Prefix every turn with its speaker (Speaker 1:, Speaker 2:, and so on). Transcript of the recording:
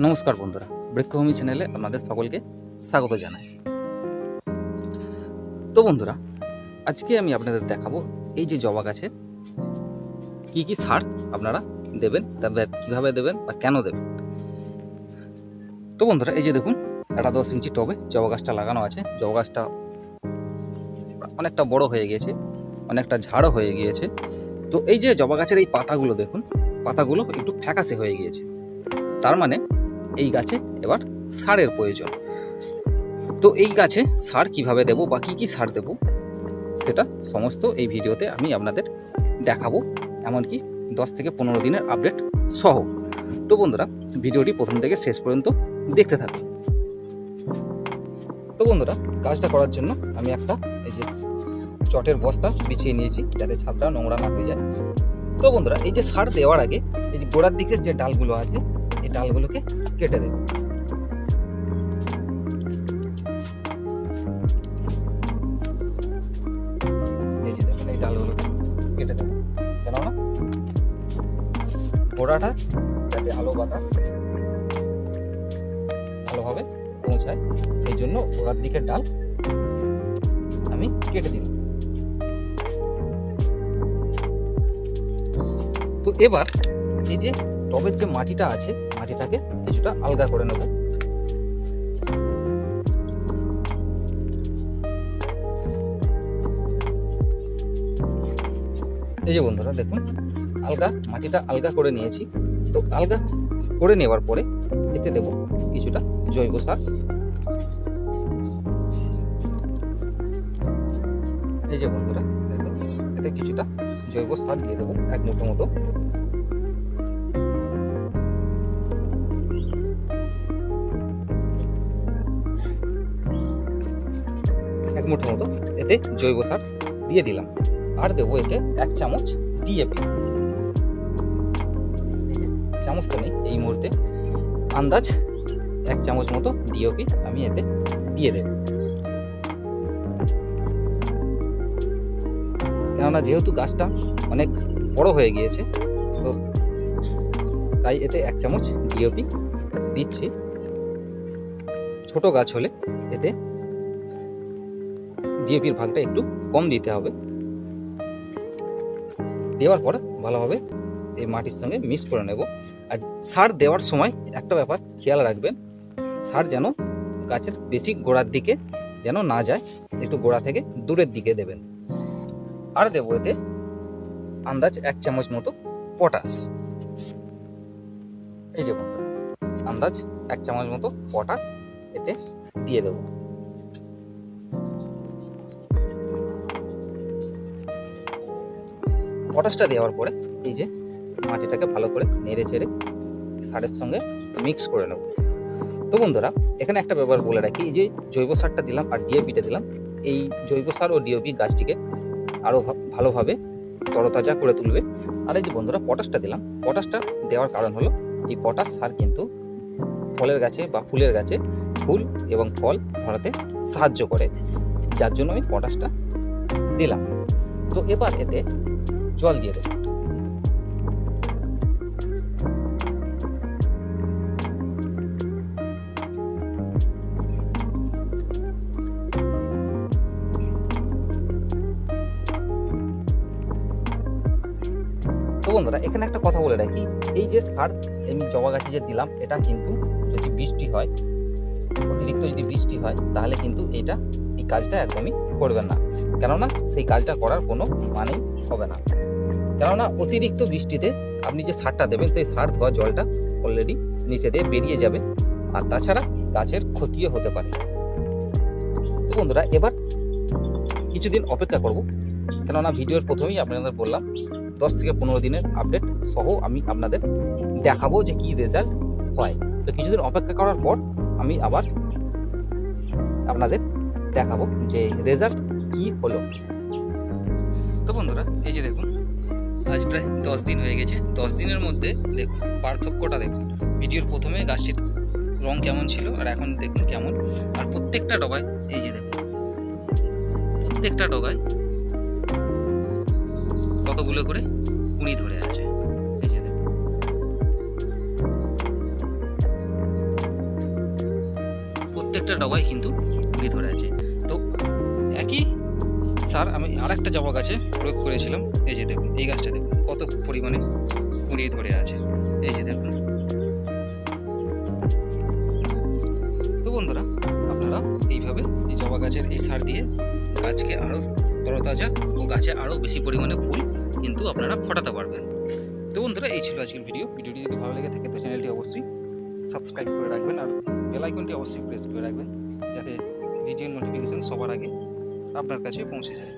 Speaker 1: নমস্কার বন্ধুরা, বৃক্ষভূমি চ্যানেলে আপনাদের সকলকে স্বাগত জানাই। তো বন্ধুরা, আজকে আমি আপনাদের দেখাবো এই যে জবা গাছে কি কি সার আপনারা দেবেন তবে কীভাবে দেবেন বা কেন দেবেন। তো বন্ধুরা, এই যে দেখুন, একটা দশ ইঞ্চি টবে জবা গাছটা লাগানো আছে। জবা গাছটা অনেকটা বড় হয়ে গিয়েছে, অনেকটা ঝাড়ও হয়ে গিয়েছে। তো এই যে জবা গাছের এই পাতাগুলো দেখুন, পাতাগুলো একটু ফ্যাকাশে হয়ে গিয়েছে। তার মানে এই গাছে এবার সারের প্রয়োজন। তো এই গাছে সার কীভাবে দেব বা কী কী সার দেব, সেটা সমস্ত এই ভিডিওতে আমি আপনাদের দেখাবো। এমনকি দশ থেকে পনেরো দিনের আপডেট সহ। তো বন্ধুরা, ভিডিওটি প্রথম থেকে শেষ পর্যন্ত দেখতে থাকুন। তো বন্ধুরা, কাজটা করার জন্য আমি একটা এই যে চটের বস্তা বিছিয়ে নিয়েছি, যাতে ছাদটা নোংরা না হয়ে যায়। তো বন্ধুরা, এই যে সার দেওয়ার আগে এই যে গোড়ার দিকের যে ডালগুলো আছে ডালগুলোকে কেটে দেব। এই ডালগুলোকে কেটে দেবো। কেননা গোড়াটা যাতে আলো বাতাস ভালোভাবে পৌঁছায়, সেই জন্য গোড়ার দিকের ডাল আমি কেটে দিলাম। তো এবার এই যে টবের যে মাটিটা আছে, মাটিটাকে কিছুটা আলগা করে নেব। এই যে বন্ধুরা, দেখুন, আলগা, মাটিটা আলগা করে নিয়েছি। তো আলগা করে নেওয়ার পরে এতে দেব কিছুটা জৈব সার। এই যে বন্ধুরা এতে কিছুটা জৈব সার দিয়ে দেবো, এক মুঠো মতো। এক মুঠো মতো এতে জৈব সার দিয়ে দিলাম। আর দেবো এতে এক চামচ ডিএপি চামচ তো নেই এই মুহূর্তে। আন্দাজ এক চামচ মতো ডিওপি আমি এতে দিয়ে দেব। কেননা যেহেতু গাছটা অনেক বড় হয়ে গিয়েছে, তো তাই এতে এক চামচ ডিওপি দিচ্ছি। ছোট গাছ হলে এতে ডিএপির ভাগটা একটু কম দিতে হবে। দেওয়ার পর ভালোভাবে এই মাটির সঙ্গে মিক্স করে নেব। আর সার দেওয়ার সময় একটা ব্যাপার খেয়াল রাখবেন, সার যেন গাছের বেশি গোড়ার দিকে যেন না যায়, একটু গোড়া থেকে দূরের দিকে দেবেন। আর দেবো এতে আন্দাজ এক চামচ মতো পটাশ এই যে আন্দাজ এক চামচ মতো পটাশ এতে দিয়ে দেবো। পটাশটা দেওয়ার পরে এই যে মাটিটাকে ভালো করে নেড়ে চেড়ে সারের সঙ্গে মিক্স করে নেব। তো বন্ধুরা, এখানে একটা ব্যাপার বলে রাখি, এই যে জৈব সারটা দিলাম আর ডিএপিটা দিলাম, এই জৈব সার ও ডিওপি গাছটিকে আরও ভালোভাবে তরতাজা করে তুলবে। আর এই যে বন্ধুরা পটাশটা দিলাম পটাশটা দেওয়ার কারণ হলো, এই পটাশ সার কিন্তু ফলের গাছে বা ফুলের গাছে ফুল এবং ফল ধরাতে সাহায্য করে। যার জন্য আমি পটাশটা দিলাম। তো এবার এতে জল দিয়ে দেবো। বন্ধুরা, এখানে একটা কথা বলে রাখি। এই যে সার আমি জবা গাছে যে দিলাম, এটা কিন্তু যদি বৃষ্টি হয়, অতিরিক্ত যদি বৃষ্টি হয়, তাহলে কিন্তু এটা এই কাজটা একদমই করবেন না। কেননা সেই কাজটা করার কোনো মানেই হবে না। কেননা অতিরিক্ত বৃষ্টিতে আপনি যে সারটা দেবেন, সেই সার ধোয়া জলটা অলরেডি নিচে দিয়ে বেরিয়ে যাবে। আর তাছাড়া গাছের ক্ষতিও হতে পারে। তো বন্ধুরা, এবার কিছুদিন অপেক্ষা করব। কেননা ভিডিওর প্রথমেই আপনাদের বললাম, দশ থেকে পনেরো দিনের আপডেট সহ আমি আপনাদের দেখাবো যে কি রেজাল্ট হয়। তো কিছুদিন অপেক্ষা করার পর আমি আবার আপনাদের দেখাবো যে রেজাল্ট কি হলো। তো বন্ধুরা, এই যে দেখুন, আজ প্রায় দশ দিন হয়ে গেছে। দশ দিনের মধ্যে দেখুন, পার্থক্যটা দেখুন। ভিডিওর প্রথমে গাছটির রং কেমন ছিল আর এখন দেখুন কেমন। আর প্রত্যেকটা ডগায়, এই যে দেখুন, প্রত্যেকটা ডগায় কতগুলো করে কুড়ি ধরে আছে। এই যে দেখুন। প্রত্যেকটা ডগায় কিন্তু কুড়ি ধরে আছে। সার আমি আরেকটা জবা গাছে প্রয়োগ করেছিলাম। এই যে দেখুন, এই গাছটা দেখুন, কত পরিমাণে কুড়ি ধরে আছে। এই যে দেখুন। তো বন্ধুরা, আপনারা এইভাবে এই জবা গাছের এই সার দিয়ে গাছকে আরও তরতাজা ও গাছে আরও বেশি পরিমাণে ফুল কিন্তু আপনারা ফোটাতে পারবেন। তো বন্ধুরা, এই ছিল আজকের ভিডিও। ভিডিওটি যদি ভালো লেগে থাকে, তো চ্যানেলটি অবশ্যই সাবস্ক্রাইব করে রাখবেন আর বেল আইকনটি অবশ্যই প্রেস করে রাখবেন, যাতে ভিডিওর নোটিফিকেশন সবার আগে আপনার কাছে পৌঁছে যায়।